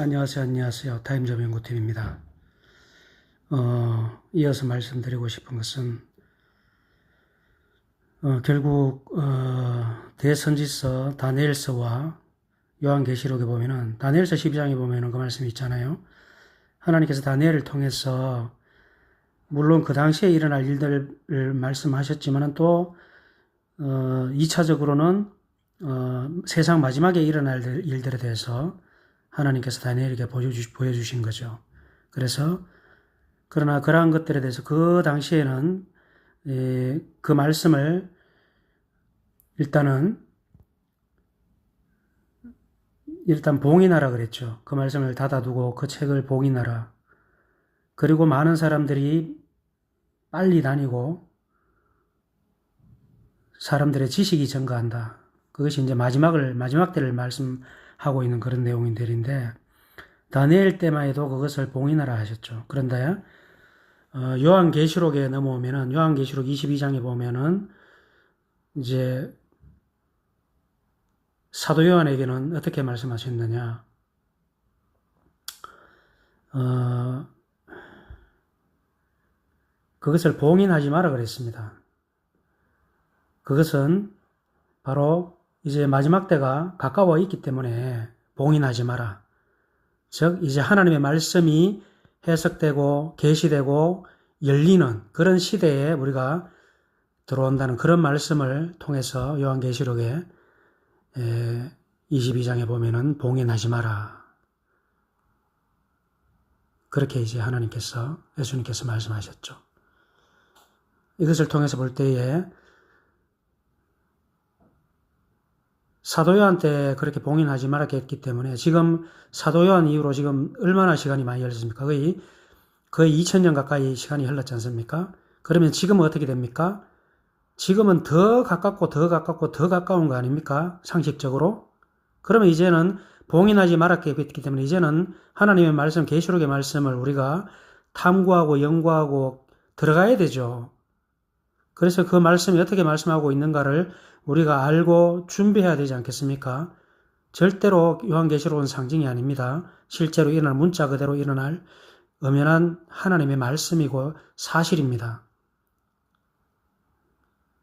안녕하세요. 안녕하세요. 타임점 연구팀입니다. 어, 이어서 말씀드리고 싶은 것은, 어, 결국, 어, 대선지서 다니엘서와 요한계시록에 보면은, 다니엘서 12장에 보면은 그 말씀이 있잖아요. 하나님께서 다니엘을 통해서, 물론 그 당시에 일어날 일들을 말씀하셨지만은 또, 어, 2차적으로는, 어, 세상 마지막에 일어날 일들에 대해서 하나님께서 다니엘에게 보여주, 보여주신 거죠. 그래서 그러나 그러한 것들에 대해서 그 당시에는 에, 그 말씀을 일단은 일단 봉인하라 그랬죠. 그 말씀을 닫아두고 그 책을 봉인하라. 그리고 많은 사람들이 빨리 다니고 사람들의 지식이 증가한다. 그것이 이제 마지막을 마지막 때를 말씀 하고 있는 그런 내용인들인데 다니엘 때만 해도 그것을 봉인하라 하셨죠. 그런데 어, 요한계시록에 넘어오면은 요한계시록 22장에 보면은 이제 사도 요한에게는 어떻게 말씀하셨느냐? 어, 그것을 봉인하지 마라 그랬습니다. 그것은 바로 이제 마지막 때가 가까워 있기 때문에 봉인하지 마라. 즉 이제 하나님의 말씀이 해석되고 계시되고 열리는 그런 시대에 우리가 들어온다는 그런 말씀을 통해서 요한계시록에 22장에 보면은 봉인하지 마라. 그렇게 이제 하나님께서 예수님께서 말씀하셨죠. 이것을 통해서 볼 때에 사도요한 때 그렇게 봉인하지 말았기 때문에 지금 사도요한 이후로 지금 얼마나 시간이 많이 흘렀습니까? 거의 거의 2000년 가까이 시간이 흘렀지 않습니까? 그러면 지금은 어떻게 됩니까? 지금은 더 가깝고 더 가깝고 더 가까운 거 아닙니까? 상식적으로? 그러면 이제는 봉인하지 말았기 때문에 이제는 하나님의 말씀, 계시록의 말씀을 우리가 탐구하고 연구하고 들어가야 되죠. 그래서 그 말씀이 어떻게 말씀하고 있는가를 우리가 알고 준비해야 되지 않겠습니까? 절대로 요한계시록은 상징이 아닙니다. 실제로 일어날 문자 그대로 일어날 엄연한 하나님의 말씀이고 사실입니다.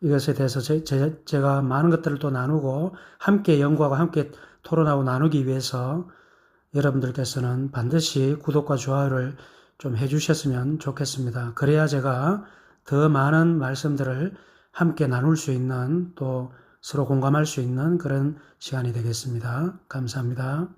이것에 대해서 제, 제, 제가 많은 것들을 또 나누고 함께 연구하고 함께 토론하고 나누기 위해서 여러분들께서는 반드시 구독과 좋아요를 좀 해주셨으면 좋겠습니다. 그래야 제가 더 많은 말씀들을 함께 나눌 수 있는 또 서로 공감할 수 있는 그런 시간이 되겠습니다. 감사합니다.